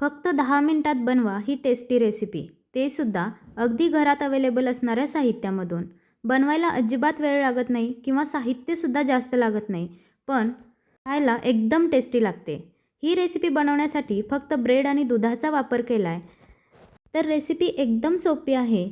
फक्त दहा मिनटात बनवा ही टेस्टी रेसिपी ते सुद्धा अगदी घरात अवेलेबल असणाऱ्या साहित्यामधून. बनवायला अजिबात वेळ लागत नाही किंवा साहित्यसुद्धा जास्त लागत नाही पण खायला एकदम टेस्टी लागते. ही रेसिपी बनवण्यासाठी फक्त ब्रेड आणि दुधाचा वापर केला आहे तर रेसिपी एकदम सोपी आहे.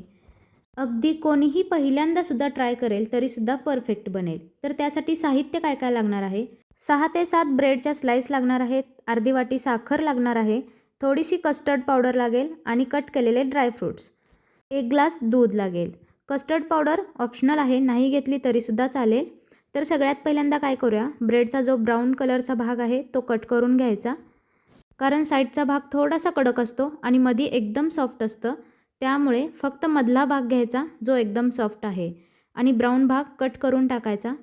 अगदी कोणीही पहिल्यांदासुद्धा ट्राय करेल तरीसुद्धा परफेक्ट बनेल. तर त्यासाठी साहित्य काय काय लागणार आहे? सहा ते सात ब्रेडच्या स्लाईस लागणार आहेत अर्धी वाटी साखर लागणार आहे थोडीशी कस्टर्ड पावडर लागेल आणि कट केलेले ड्रायफ्रूट्स एक ग्लास दूध लागेल. कस्टर्ड पावडर ऑप्शनल आहे नाही घेतली तरीसुद्धा चालेल. तर सगळ्यात पहिल्यांदा काय करूया? ब्रेडचा जो ब्राऊन कलरचा भाग आहे तो कट करून घ्यायचा. कारण साईडचा भाग थोडासा कडक असतो आणि मधी एकदम सॉफ्ट असतं. त्यामुळे फक्त मधला भाग घ्यायचा जो एकदम सॉफ्ट आहे. आणि ब्राऊन भाग कट करून टाकायचा.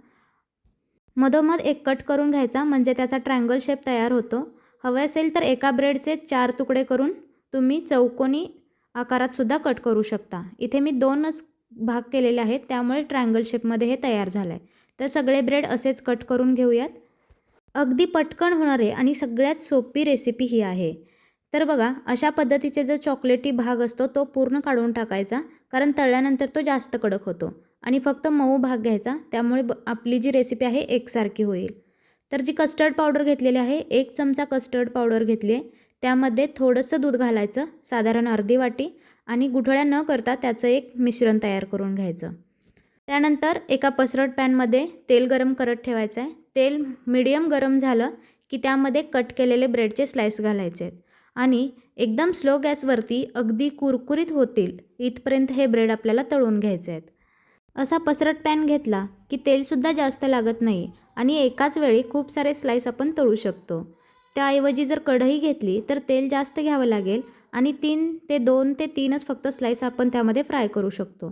मधोमध एक कट करून घ्यायचा म्हणजे त्याचा ट्रँगल शेप तयार होतो. हवे असेल तर एका ब्रेडचे चार तुकडे करून तुम्ही चौकोनी आकारातसुद्धा कट करू शकता. इथे मी दोनच भाग केलेले आहेत त्यामुळे ट्रायंगल शेपमध्ये हे तयार झालं आहे तर सगळे ब्रेड असेच कट करून घेऊयात. अगदी पटकन होणारे आणि सगळ्यात सोपी रेसिपी ही आहे. तर बघा अशा पद्धतीचे जो चॉकलेटी भाग असतो तो पूर्ण काढून टाकायचा कारण तळल्यानंतर तो जास्त कडक होतो. आणि फक्त मऊ भाग घ्यायचा त्यामुळे ब आपली जी रेसिपी आहे एकसारखी होईल. तर जी कस्टर्ड पावडर घेतलेली आहे एक चमचा कस्टर्ड पावडर घेतली आहे त्यामध्ये थोडंसं दूध घालायचं साधारण अर्धी वाटी आणि गुठळ्या न करता त्याचं एक मिश्रण तयार करून घ्यायचं. त्यानंतर एका पसरट पॅनमध्ये तेल गरम करत ठेवायचं आहे तेल मिडियम गरम झालं की त्यामध्ये कट केलेले ब्रेडचे स्लाईस घालायचे आहेत आणि एकदम स्लो गॅसवरती अगदी कुरकुरीत होतील इथपर्यंत हे ब्रेड आपल्याला तळून घ्यायचे आहेत असा पसरट पॅन घेतला की तेलसुद्धा जास्त लागत नाही. आणि एकाच वेळी खूप सारे स्लाईस आपण तळू शकतो. त्याऐवजी जर कढई घेतली तर तेल जास्त घ्यावं लागेल आणि तीन ते दोन ते तीनच फक्त स्लाईस आपण त्यामध्ये फ्राय करू शकतो.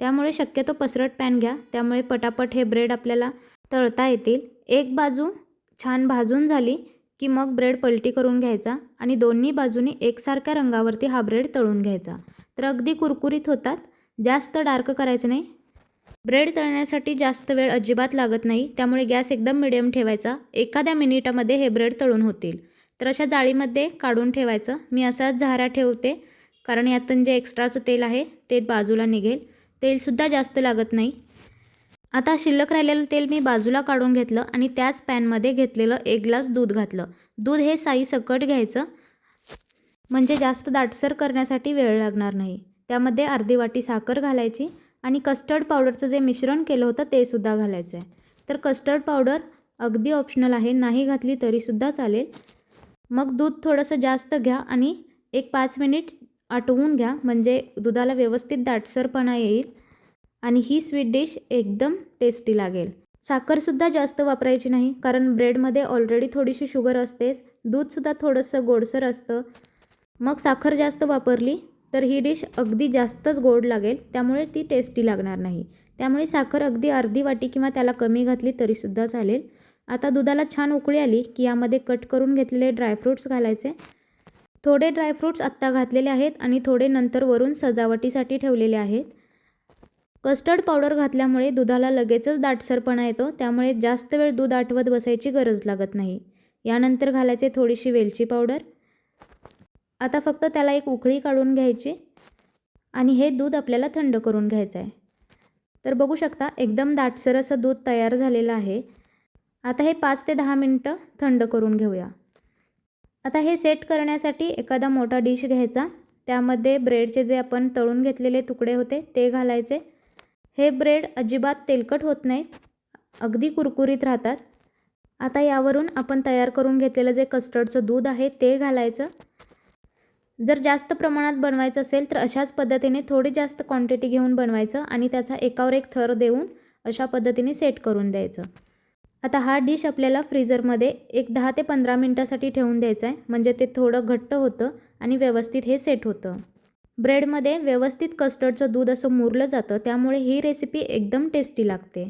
त्यामुळे शक्यतो पसरट पॅन घ्या. त्यामुळे पटापट हे ब्रेड आपल्याला तळता येतील. एक बाजू छान भाजून झाली की मग ब्रेड पलटी करून घ्यायचा आणि दोन्ही बाजूनी एकसारख्या रंगावरती हा ब्रेड तळून घ्यायचा. तर अगदी कुरकुरीत होतात. जास्त डार्क करायचं नाही. ब्रेड तळण्यासाठी जास्त वेळ अजिबात लागत नाही त्यामुळे गॅस एकदम मिडियम ठेवायचा. एखाद्या मिनिटामध्ये हे ब्रेड तळून होतील. तर अशा जाळीमध्ये काढून ठेवायचं. मी असाच झारा ठेवते कारण यातून जे एक्स्ट्राचं तेल आहे ते बाजूला निघेल. तेलसुद्धा जास्त लागत नाही. आता शिल्लक राहिलेलं तेल मी बाजूला काढून घेतलं आणि त्याच पॅनमध्ये घेतलेलं एक ग्लास दूध घातलं. दूध हे साई सकट घ्यायचं म्हणजे जास्त दाटसर करण्यासाठी वेळ लागणार नाही. त्यामध्ये अर्धी वाटी साखर घालायची आणि कस्टर्ड पावडरचं जे मिश्रण केलं होतं ते सुद्धा घालायचं आहे. तर कस्टर्ड पावडर अगदी ऑप्शनल आहे. नाही घातली तरीसुद्धा चालेल. मग दूध थोडंसं जास्त घ्या आणि एक पाच मिनिट आटवून घ्या. म्हणजे दुधाला व्यवस्थित दाटसरपणा येईल आणि ही स्वीट डिश एकदम टेस्टी लागेल. साखरसुद्धा जास्त वापरायची नाही कारण ब्रेडमध्ये ऑलरेडी थोडीशी शुगर असतेच. दूधसुद्धा थोडंसं गोडसर असतं. मग साखर जास्त वापरली तर ही डिश अगदी जास्तच गोड लागेल त्यामुळे ती टेस्टी लागणार नाही. त्यामुळे साखर अगदी अर्धी वाटी किंवा त्याला कमी घातली तरीसुद्धा चालेल. आता दुधाला छान उकळी आली की यामध्ये कट करून घेतलेले ड्रायफ्रूट्स घालायचे. थोडे ड्रायफ्रूट्स आत्ता घातलेले आहेत आणि थोडे नंतर वरून सजावटीसाठी ठेवलेले आहेत. कस्टर्ड पावडर घातल्यामुळे दुधाला लगेचच दाटसरपणा येतो त्यामुळे जास्त वेळ दूध आटवत बसायची गरज लागत नाही. यानंतर घालायचे थोडीशी वेलची पावडर आता फक्त त्याला एक उकळी काढून घ्यायची आणि हे दूध आपल्याला थंड करून घ्यायचं आहे तर बघू शकता एकदम दाटसर असं दूध तयार झालेलं आहे. आता हे पाच ते दहा मिनटं थंड करून घेऊया. आता हे सेट करण्यासाठी एखादा मोठा डिश घ्यायचा. त्यामध्ये ब्रेडचे जे आपण तळून घेतलेले तुकडे होते ते घालायचे. हे ब्रेड अजिबात तेलकट होत नाहीत अगदी कुरकुरीत राहतात. आता यावरून आपण तयार करून घेतलेलं जे कस्टर्डचं दूध आहे ते घालायचं. जर जास्त प्रमाणात बनवायचं असेल तर अशाच पद्धतीने थोडी जास्त क्वांटिटी घेऊन बनवायचं आणि त्याचा एकावर एक थर देऊन अशा पद्धतीने सेट करून द्यायचं. आता हा डिश आपल्याला फ्रीजरमध्ये एक दहा ते पंधरा मिनटासाठी ठेवून द्यायचं आहे. म्हणजे ते थोडं घट्ट होतं आणि व्यवस्थित हे सेट होतं. ब्रेडमध्ये व्यवस्थित कस्टर्डचं दूध असं मुरलं जातं त्यामुळे ही रेसिपी एकदम टेस्टी लागते.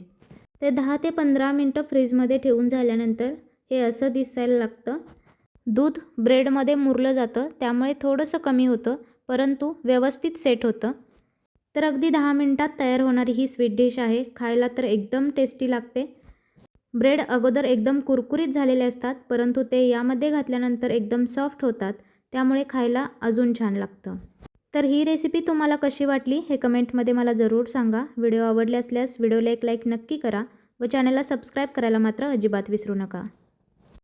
ते दहा ते पंधरा मिनटं फ्रीजमध्ये ठेवून झाल्यानंतर हे असं दिसायला लागतं दूध ब्रेडमध्ये मुरलं जातं त्यामुळे थोडंसं कमी होतं परंतु व्यवस्थित सेट होतं. तर अगदी दहा मिनटात तयार होणारी ही स्वीट डिश आहे खायला तर एकदम टेस्टी लागते. ब्रेड अगोदर एकदम कुरकुरीत झालेले असतात परंतु ते यामध्ये घातल्यानंतर एकदम सॉफ्ट होतात त्यामुळे खायला अजून छान लागतं. तर ही रेसिपी तुम्हाला कशी वाटली हे कमेंटमध्ये मला जरूर सांगा. व्हिडिओ आवडले असल्यास व्हिडिओला एक लाईक नक्की करा व चॅनलला सबस्क्राईब करायला मात्र अजिबात विसरू नका.